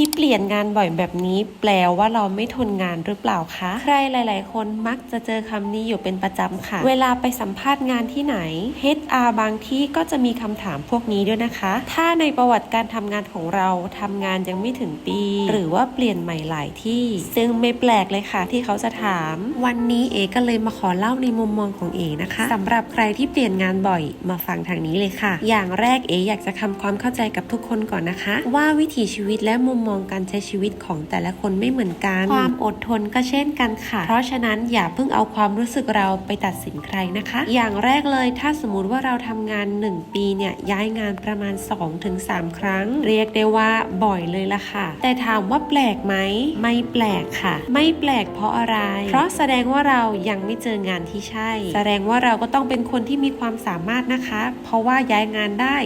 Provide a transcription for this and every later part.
ที่เปลี่ยนงานบ่อยแบบนี้ แปลว่าเราไม่ทนงานหรือเปล่าคะ ใครหลาย ๆ คนมักจะเจอคำนี้อยู่เป็นประจำค่ะ เวลาไปสัมภาษณ์งานที่ไหน HR บางที่ก็จะมีคำถามพวกนี้ด้วยนะคะ ถ้าในประวัติการทำงานของเราทำงานยังไม่ถึงปี หรือว่าเปลี่ยนใหม่หลายที่ ซึ่งไม่แปลกเลยค่ะ ที่เขาจะถาม วันนี้เอก็เลยมาขอเล่าในมุมมองของเอนะคะสำหรับใครที่เปลี่ยนงานบ่อยมาฟังทางนี้เลยค่ะ อย่างแรกเออยากจะทำความเข้าใจกับทุกคนก่อนนะคะ ว่าวิถีชีวิตและมุมมองการใช้ชีวิตของแต่ละคนไม่เหมือนกัน ความอดทนก็เช่นกันค่ะ เพราะฉะนั้นอย่าเพิ่งเอาความรู้สึกเราไปตัดสินใครนะคะ อย่างแรกเลยถ้าสมมติว่าเราทำงาน 1 ปีเนี่ยย้ายงานประมาณ 2-3 ครั้ง เรียกได้ว่าบ่อยเลยละค่ะ แต่ถามว่าแปลกไหมไม่แปลกค่ะ ไม่แปลกเพราะอะไร เพราะแสดงว่าเรายังไม่เจองานที่ใช่ แสดงว่าเราก็ต้องเป็นคนที่มีความสามารถนะคะ เพราะว่าย้ายงานได้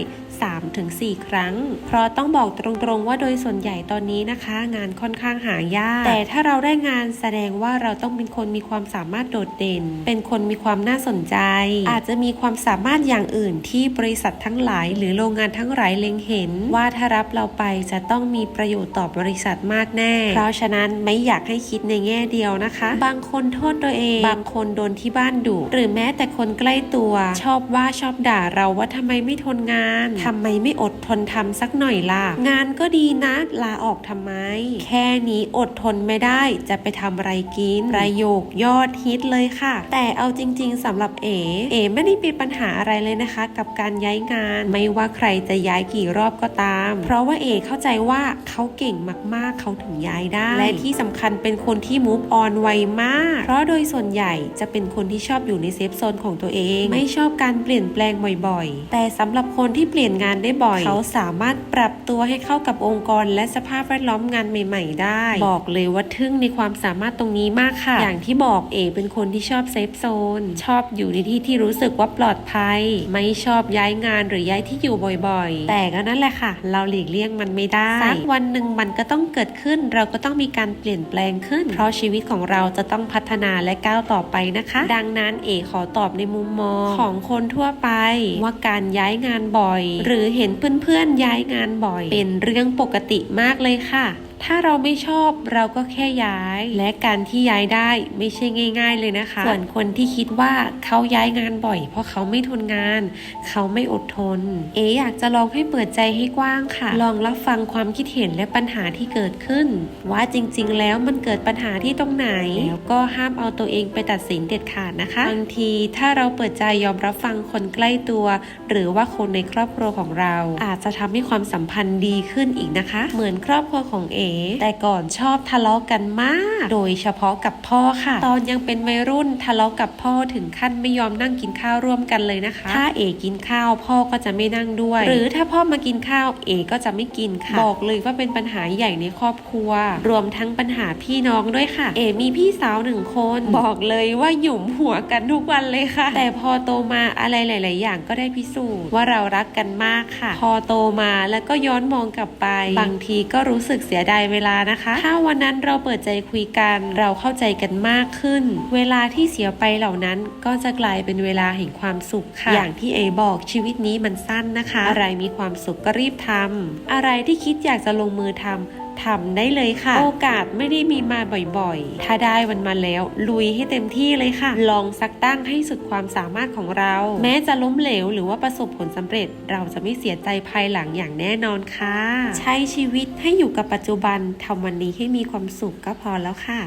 3-4 ครั้ง เพราะต้องบอกตรงๆว่าโดยส่วนใหญ่ตอนนี้นะคะ งานค่อนข้างหายาก แต่ถ้าเราได้งานแสดงว่าเราต้องเป็นคนมีความสามารถโดดเด่น เป็นคนมีความน่าสนใจ อาจจะมีความสามารถอย่างอื่นที่บริษัททั้งหลาย หรือโรงงานทั้งหลายเล็งเห็น ว่าถ้ารับเราไปจะต้องมีประโยชน์ต่อบริษัทมากแน่ เพราะฉะนั้นไม่อยากให้คิดในแง่เดียวนะคะ บางคนโทษตัวเอง บางคนโดนที่บ้านดุหรือแม้แต่คนใกล้ตัว ชอบว่าชอบด่าเราว่าทำไมไม่ทนงานทำไมไม่อดทนทำสักหน่อยล่ะ งานก็ดีนะลาออกทำไม แค่นี้อดทนไม่ได้จะไปทำอะไรกิน ประโยคยอดฮิตเลยค่ะ แต่เอาจริง ๆสำหรับเอ๋ เอ๋ไม่ได้มีปัญหาอะไรเลยนะคะ กับการย้ายงาน ไม่ว่าใครจะย้ายกี่รอบก็ตาม เพราะว่าเอ๋เข้าใจว่าเขาเก่งมากๆเขาถึงย้ายได้ และที่สำคัญเป็นคนที่ move on ไวมาก เพราะโดยส่วนใหญ่จะเป็นคนที่ชอบอยู่ในเซฟโซนของตัวเอง ไม่ชอบการเปลี่ยนแปลงบ่อยๆ แต่สำหรับคนที่เปลี่ยนงานได้บ่อย เขาสามารถปรับตัวให้เข้ากับองค์กร และสภาพแวดล้อมงานใหม่ ๆ ได้ บอกเลยว่าทึ่งในความสามารถตรงนี้มากค่ะ อย่างที่บอกเอเป็นคนที่ชอบเซฟโซน ชอบอยู่ในที่ที่รู้สึกว่าปลอดภัย ไม่ชอบย้ายงานหรือย้ายที่อยู่บ่อยๆ แต่ก็นั่นแหละค่ะ เราหลีกเลี่ยงมันไม่ได้สักวันหนึ่งมันก็ต้องเกิดขึ้น เราก็ต้องมีการเปลี่ยนแปลงขึ้น เพราะชีวิตของเราจะต้องพัฒนาและก้าวต่อไปนะคะ ดังนั้นเอขอตอบในมุมมองของคนทั่วไปว่าการย้ายงานบ่อยหรือเห็นเพื่อนๆย้ายงานบ่อย เป็นเรื่องปกติมากเลยค่ะ ถ้าเราไม่ชอบเราก็แค่ย้าย และการที่ย้ายได้ไม่ใช่ง่าย ๆ เลยนะคะ ส่วนคนที่คิดว่าเขาย้ายงานบ่อย เพราะเขาไม่ทนงาน เขาไม่อดทน เออยากจะลองให้เปิดใจให้กว้างค่ะ ลองรับฟังความคิดเห็นและปัญหาที่เกิดขึ้น ว่าจริง ๆ แล้วมันเกิดปัญหาที่ตรงไหน แล้วก็ห้ามเอาตัวเองไปตัดสินเด็ดขาดนะคะบางทีถ้าเราเปิดใจยอมรับฟังคนใกล้ตัว หรือว่าคนในครอบครัวของเรา อาจจะทำให้ความสัมพันธ์ดีขึ้นอีกนะคะ เหมือนครอบครัวของเอแต่ก่อนชอบทะเลาะกันมาก โดยเฉพาะกับพ่อค่ะ ตอนยังเป็นวัยรุ่นทะเลาะกับพ่อถึงขั้นไม่ยอมนั่งกินข้าวร่วมกันเลยนะคะ ถ้าเอกินข้าวพ่อก็จะไม่นั่งด้วย หรือถ้าพ่อมากินข้าวเอก็จะไม่กินค่ะ บอกเลยว่าเป็นปัญหาใหญ่ในครอบครัว รวมทั้งปัญหาพี่น้องด้วยค่ะ เอมีพี่สาวหนึ่งคน บอกเลยว่าหยุมหัวกันทุกวันเลยค่ะ แต่พอโตมาอะไรหลาย ๆ อย่างก็ได้พิสูจน์ว่าเรารักกันมากค่ะ พอโตมาแล้วก็ย้อนมองกลับไป บางทีก็รู้สึกเสียดายเวลานะคะ ถ้าวันนั้นเราเปิดใจคุยกัน เราเข้าใจกันมากขึ้น เวลาที่เสียไปเหล่านั้นก็จะกลายเป็นเวลาแห่งความสุขค่ะ อย่างที่เอบอกชีวิตนี้มันสั้นนะคะ อะไรมีความสุขก็รีบทำอะไรที่คิดอยากจะลงมือทำ ทำได้เลยค่ะ โอกาสไม่ได้มีมาบ่อยๆ ถ้าได้มันมาแล้ว ลุยให้เต็มที่เลยค่ะ ลองสักตั้งให้สุดความสามารถของเรา แม้จะล้มเหลวหรือว่าประสบผลสำเร็จ เราจะไม่เสียใจภายหลังอย่างแน่นอนค่ะ ใช้ชีวิตให้อยู่กับปัจจุบันทำวันนี้ให้มีความสุขก็พอแล้วค่ะ